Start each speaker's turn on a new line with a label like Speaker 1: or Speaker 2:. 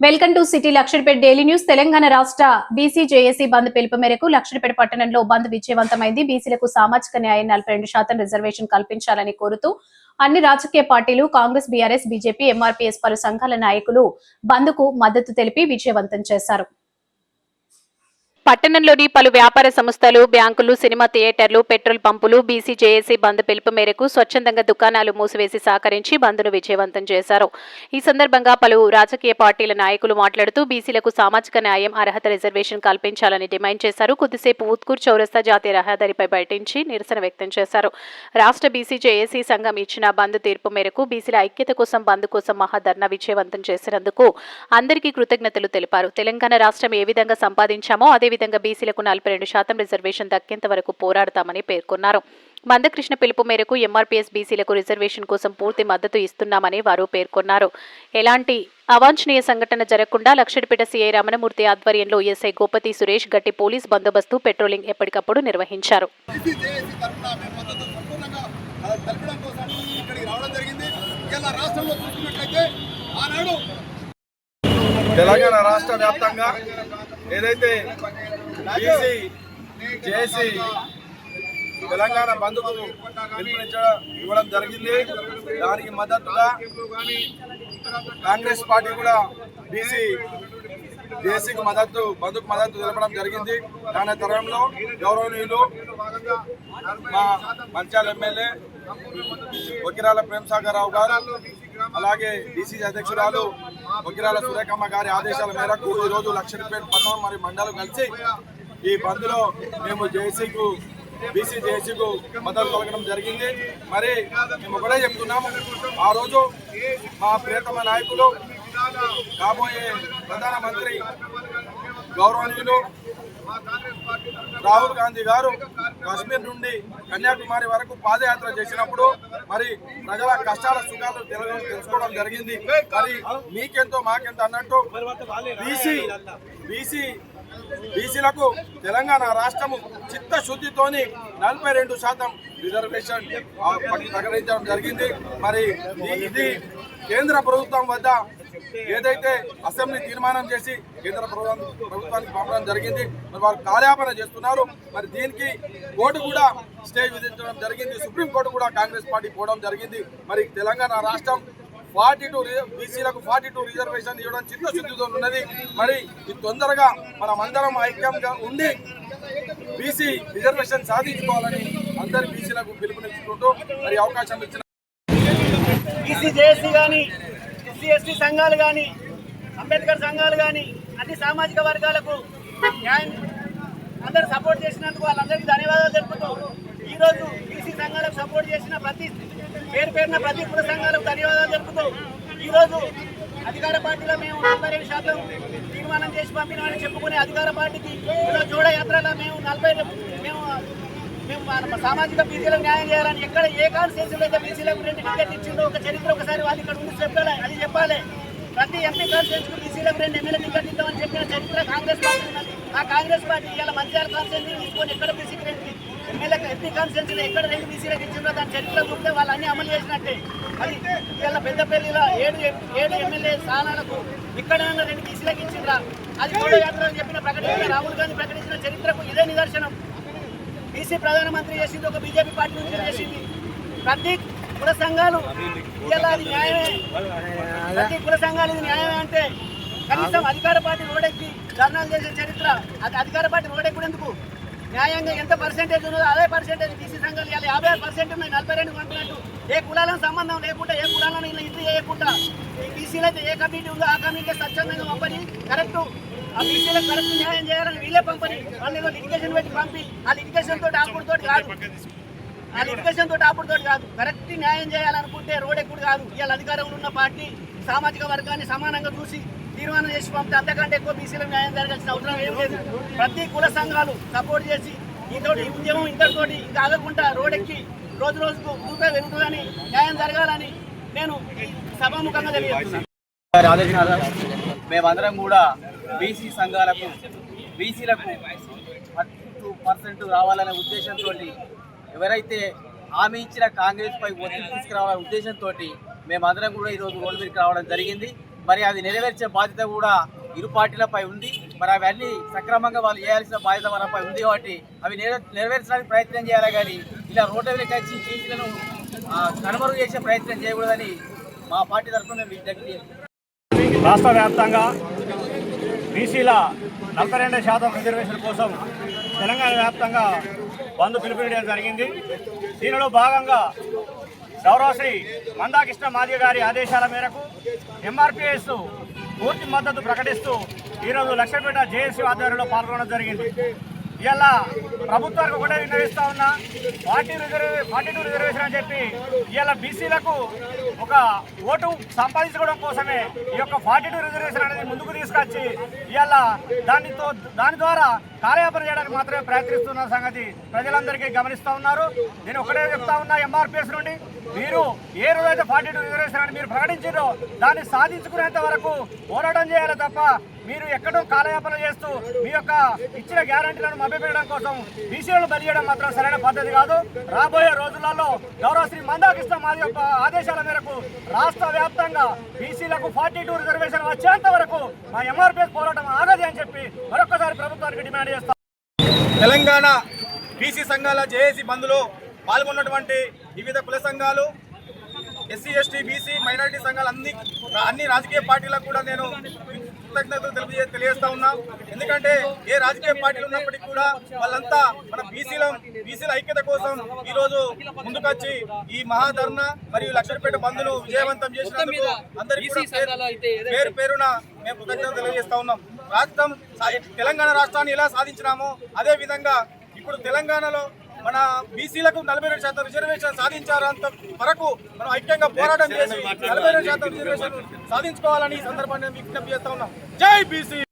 Speaker 1: Welcome to city Luxettipet daily news. Telangana రాష్ట్ర BC JAC బంద్ పిలుపు మేరకు లక్షడిపేట పట్టణంలో బంద్ విజయవంతమైంది. బీసీలకు సామాజిక న్యాయం నలభై రెండు శాతం రిజర్వేషన్ కల్పించాలని కోరుతూ అన్ని రాజకీయ పార్టీలు కాంగ్రెస్ బీఆర్ఎస్ బీజేపీ ఎంఆర్పీఎస్ పలు సంఘాల నాయకులు బంద్కు మద్దతు తెలిపి విజయవంతం చేశారు. పట్టణంలోని పలు వ్యాపార సంస్థలు బ్యాంకులు సినిమా థియేటర్లు పెట్రోల్ పంపులు బీసీ జేఏసీ బంద్ పిలుపు మేరకు స్వచ్ఛందంగా దుకాణాలు మూసివేసి సహకరించి బంద్ను విజయవంతం చేశారు. ఈ సందర్భంగా పలు రాజకీయ పార్టీల నాయకులు మాట్లాడుతూ బీసీలకు సామాజిక న్యాయం అర్హత రిజర్వేషన్ కల్పించాలని డిమాండ్ చేశారు. కొద్దిసేపు ఉత్కూర్ చౌరస్తా జాతీయ రహదారిపై బయటించి నిరసన వ్యక్తం చేశారు. రాష్ట్ర బీసీ జేఏసీ సంఘం ఇచ్చిన బంద్ తీర్పు మేరకు బీసీల ఐక్యత కోసం బంద్ కోసం మహాధర్నా విజయవంతం చేసినందుకు అందరికీ కృతజ్ఞతలు తెలిపారు. తెలంగాణ రాష్ట్రం ఏ విధంగా సంపాదించామో అదేవిధంగా బీసీలకు నలభై రెండు శాతం రిజర్వేషన్ దక్కేంత వరకు పోరాడతామని పేర్కొన్నారు. మందకృష్ణ పిలుపు మేరకు ఎంఆర్పీఎస్ బీసీలకు రిజర్వేషన్ కోసం పూర్తి మద్దతు ఇస్తున్నామని వారు పేర్కొన్నారు. ఎలాంటి అవాంఛనీయ సంఘటన జరగకుండా లక్షడిపేట సీఐ రమణమూర్తి ఆధ్వర్యంలో ఎస్ఐ గోపతి సురేష్ గట్టి పోలీస్ బందోబస్తు పెట్రోలింగ్ ఎప్పటికప్పుడు నిర్వహించారు.
Speaker 2: తెలంగాణ రాష్ట్ర వ్యాప్తంగా ఏదైతే బీసీ జేసీ తెలంగాణ బంధుకు ఇవ్వడం జరిగింది. దానికి మద్దతుగా కాంగ్రెస్ పార్టీ కూడా బీసీ జేసీకి మద్దతు బంధుకు మద్దతు తెలపడం జరిగింది. దాని తరంలో గౌరవనీయులు మా మంచాల ఎమ్మెల్యే వకిరాల ప్రేమసాగరరావు గారు అలాగే డీసీ అధ్యక్షురాలు బొగ్గిరాల సురేఖమ్మ గారి ఆదేశాల మేరకు ఈరోజు రూపాయలు పట్టణం మరియు మండలం కలిసి ఈ బంద్లో మేము జేసీకు బీసీ జేసీకు మద్దతు కలగడం జరిగింది. మరి మేము కూడా చెప్తున్నాము ఆ రోజు మా ప్రియతమ నాయకులు కాబోయే ప్రధానమంత్రి గౌరవనీయులు రాహుల్ గాంధీ గారు కాశ్మీర్ నుండి కన్యాకుమారి వరకు పాదయాత్ర చేసినప్పుడు మరి ప్రజల కష్టాల సుఖాలు తెలుసుకోవడం జరిగింది. మరి మీకెంతో మాకెంతో అన్నట్టు బీసీ బీసీ బీసీలకు తెలంగాణ రాష్ట్రము చిత్తశుద్ధితోని నలభై రెండు శాతం రిజర్వేషన్ ప్రకటించడం జరిగింది. మరి ఇది కేంద్ర ప్రభుత్వం వద్ద ఏదైతే అసెంబ్లీ తీర్మానం చేసి కేంద్ర ప్రభుత్వం ప్రభుత్వానికి పంపడం జరిగింది మరి వారు కార్యాపన చేస్తున్నారు. మరి దీనికి కోర్టు కూడా స్టే విధించడం జరిగింది. సుప్రీంకోర్టు కూడా కాంగ్రెస్ పార్టీ పోవడం జరిగింది. మరి తెలంగాణ రాష్ట్రం ఫార్టీ టూ బీసీలకు ఫార్టీ టూ రిజర్వేషన్ ఇవ్వడం చిత్తశుద్ధితో ఉన్నది. మరి ఇది తొందరగా మనం అందరం ఐక్యంగా ఉండి బీసీ రిజర్వేషన్ సాధించుకోవాలని అందరి బీసీలకు పిలుపునిచ్చుకుంటూ మరి అవకాశం ఇచ్చిన
Speaker 3: బీసీ జేఏసీ కానీ ఎస్సీ ఎస్టీ సంఘాలు కానీ అంబేద్కర్ సంఘాలు కానీ అన్ని సామాజిక వర్గాలకు న్యాయం అందరూ సపోర్ట్ చేసినందుకు వాళ్ళందరికీ ధన్యవాదాలు తెలుపుతూ ఈరోజు బీసీ సంఘాలకు సపోర్ట్ చేసిన ప్రతి పేరు పేరున ప్రతి కుల సంఘాలకు ధన్యవాదాలు తెలుపుతూ ఈరోజు అధికార పార్టీలో మేము నలభై రెండు శాతం తీర్మానం చేసి పంపినామని చెప్పుకునే అధికార పార్టీకి ఈరోజు జోడ యాత్రలో మేము నలభై మేము మేము మన సామాజిక బీసీలకు న్యాయం చేయాలని ఎక్కడ ఏ కాన్స్టిట్యూన్సీలో అయితే బీసీలకు రెండు టికెట్ ఇచ్చిందో ఒక చరిత్ర ఒకసారి వాళ్ళు ఇక్కడ ఉండి చెప్పాలి అది చెప్పాలి. ప్రతి ఎంపీ కాన్స్టిట్యూన్సీకి బీసీలకు రెండు ఎమ్మెల్యే టికెట్ ఇద్దామని చెప్పిన చరిత్ర కాంగ్రెస్ పార్టీ ఉన్నది. ఆ కాంగ్రెస్ పార్టీ ఇలా మంచిర్యాల కాన్స్టిట్యూన్సీ తీసుకొని ఎక్కడ బీసీకి రెండు ఎమ్మెల్యే ఎంపీ కాన్స్టిట్యూన్సీలో ఎక్కడ రెండు బీసీలకు ఇచ్చిందో దాని చరిత్ర చూస్తే వాళ్ళు అన్ని అమలు చేసినట్టే. అది ఇలా పెద్దపల్లిలో ఏడు ఏడు ఎమ్మెల్యే స్థానాలకు ఇక్కడ రెండు బీసీలకు ఇచ్చిండ్రా. అది మూడో యాత్ర అని చెప్పిన ప్రకటన రాహుల్ గాంధీ ప్రకటించిన చరిత్రకు ఇదే నిదర్శనం. బీసీ ప్రధానమంత్రి చేసింది ఒక బీజేపీ పార్టీ నుంచి చేసింది. ప్రతి కుల సంఘాలు ఇలా అది న్యాయమే. ప్రతి కుల సంఘాలు ఇది న్యాయమే అంటే కనీసం అధికార పార్టీ రోడెక్కి ధర్నాలు చేసే చరిత్ర అది అధికార పార్టీ రోడెక్కునేందుకు న్యాయంగా ఎంత పర్సెంటేజ్ ఉన్నదో అదే పర్సెంటేజ్ బీసీ సంఘాలు ఇలా యాభై ఆరు పర్సెంట్ ఉన్నాయి నలభై రెండు పంపినట్టు ఏ కులాలను సంబంధం లేకుండా ఏ కులాలను ఇలా ఇది చేయకుండా ఈ బీసీలో అయితే ఏ కమిటీ ఉందో ఆ కమిటీ స్వచ్ఛందంగా పంపని కరెక్ట్. ఆ బీసీలకు కరెక్ట్ న్యాయం చేయాలని వీళ్ళే పంపని. వాళ్ళు ఏదో లిటిగేషన్ పెట్టి పంపి. ఆ లిటిగేషన్ తోటి ఆపుడు తోటి కాదు. ఆ లిటిగేషన్ తోటి ఆపుడు తోటి కాదు. కరెక్ట్ న్యాయం చేయాలనుకుంటే రోడ్ ఎక్కుడు కాదు. ఇవాళ అధికారంలో ఉన్న పార్టీ సామాజిక వర్గాన్ని సమానంగా చూసి తీర్మానం చేసి పంపితే అంతకంటే ఎక్కువ బీసీలకు న్యాయం జరగాల్సిన అవసరం ఏం లేదు. ప్రతి కుల సంఘాలు సపోర్ట్ చేసి ఈతోటి ఈ ఉద్యమం ఇంతటితోటి ఇంకా ఆగకుండా రోడ్ ఎక్కి రోజు రోజుకు ముందుగా వెళ్తుందని న్యాయం జరగాలని నేను ఈ సభాముఖంగా తెలియజేస్తున్నాను.
Speaker 4: మేమందరం కూడా బీసీ సంఘాలకు బీసీలకు టూ పర్సెంట్ రావాలనే ఉద్దేశంతో ఎవరైతే హామీ ఇచ్చిన కాంగ్రెస్పై ఒత్తిడి తీసుకురావాలనే ఉద్దేశంతో మేమందరం కూడా ఈరోజు రోడ్డు మీదకి రావడం జరిగింది. మరి అది నెరవేర్చే బాధ్యత కూడా ఇరు పార్టీలపై ఉంది. మరి అవన్నీ సక్రమంగా వాళ్ళు చేయాల్సిన బాధ్యత మనపై ఉంది కాబట్టి అవి నెరవేర్చడానికి ప్రయత్నం చేయాలి కానీ ఇలా రోడ్డు వచ్చి బీసీలను కనుమరుగు చేసే ప్రయత్నం చేయకూడదని మా పార్టీ తరఫున మేము విజ్ఞప్తి
Speaker 5: రాష్ట్ర వ్యాప్తంగా బీసీల నలభై రెండు శాతం రిజర్వేషన్ కోసం తెలంగాణ వ్యాప్తంగా బంద్ పిలుపునియడం జరిగింది. దీనిలో భాగంగా గౌరవశ్రీ మందాకృష్ణ మాదిగ గారి ఆదేశాల మేరకు ఎంఆర్పిఎస్ పూర్తి మద్దతు ప్రకటిస్తూ ఈరోజు లక్షపేట జేఏసీ ఆధ్వర్యంలో పాల్గొనడం జరిగింది. ఇలా ప్రభుత్వానికి ఒకటే విన్నవిస్తా ఉన్నా forty reserve forty two reservation అని చెప్పి ఇలా బీసీలకు ఒక ఓటు సంపాదించుకోవడం కోసమే ఈ యొక్క ఫార్టీ టూ రిజర్వేషన్ అనేది ముందుకు తీసుకొచ్చి ఇవాళ దానితో దాని ద్వారా కార్యాపన చేయడానికి మాత్రమే ప్రయత్నిస్తున్న సంగతి ప్రజలందరికీ గమనిస్తూ ఉన్నారు. నేను ఒకటే చెప్తా ఉన్నా ఎంఆర్పిఎస్ నుండి. మీరు ఏ రోజైతే ఫార్టీ టూ రిజర్వేషన్ అని మీరు ప్రకటించారో దాన్ని సాధించుకునేంత వరకు పోరాటం చేయాలి తప్ప మీరు ఎక్కడో కాలయాపన చేస్తూ మీ యొక్క ఇచ్చిన గ్యారంటీలను మభ్యపెట్టడం కోసం బీసీలను బలి చేయడం మాత్రం సరైన పద్ధతి కాదు. రాబోయే రోజులలో గౌరవ శ్రీ మందాకృష్ణ మాది యొక్క ఆదేశాల మేరకు రాష్ట్ర వ్యాప్తంగా బీసీలకు ఫార్టీ టూ రిజర్వేషన్ వచ్చేంత వరకు మా ఎంఆర్పీ పోరాటం ఆగది అని చెప్పి మరొకసారి ప్రభుత్వానికి డిమాండ్ చేస్తాం.
Speaker 6: తెలంగాణ బీసీ సంఘాల జేఏసీ బంద్లో పాల్గొన్నటువంటి వివిధ కుల సంఘాలు ఎస్సీ ఎస్టీ బీసీ మైనారిటీ సంఘాలు అన్ని అన్ని రాజకీయ పార్టీలకు కూడా నేను కృతజ్ఞతలు తెలియజే తెలియజేస్తా ఉన్నా. ఎందుకంటే ఏ రాజకీయ పార్టీలు ఉన్నప్పటికీ కూడా వాళ్ళంతా మన బీసీల ఐక్యత కోసం ఈ రోజు ముందుకొచ్చి ఈ మహాధర్ణ మరియు లక్షపేట బంధును విజయవంతం చేసినందుకు అందరికీ పేరు- పేరు పేరున మేము కృతజ్ఞతలు తెలియజేస్తా ఉన్నాం. రాష్ట్రం తెలంగాణ రాష్ట్రాన్ని ఎలా సాధించినామో అదే విధంగా ఇప్పుడు తెలంగాణలో మన బీసీలకు నలభై రెండు శాతం రిజర్వేషన్ సాధించారంత వరకు మనం ఐక్యంగా పోరాటం చేసి నలభై రెండు శాతం రిజర్వేషన్ సాధించుకోవాలని ఈ సందర్భాన్ని విజ్ఞప్తి చేస్తా ఉన్నాం. జై బీసీ!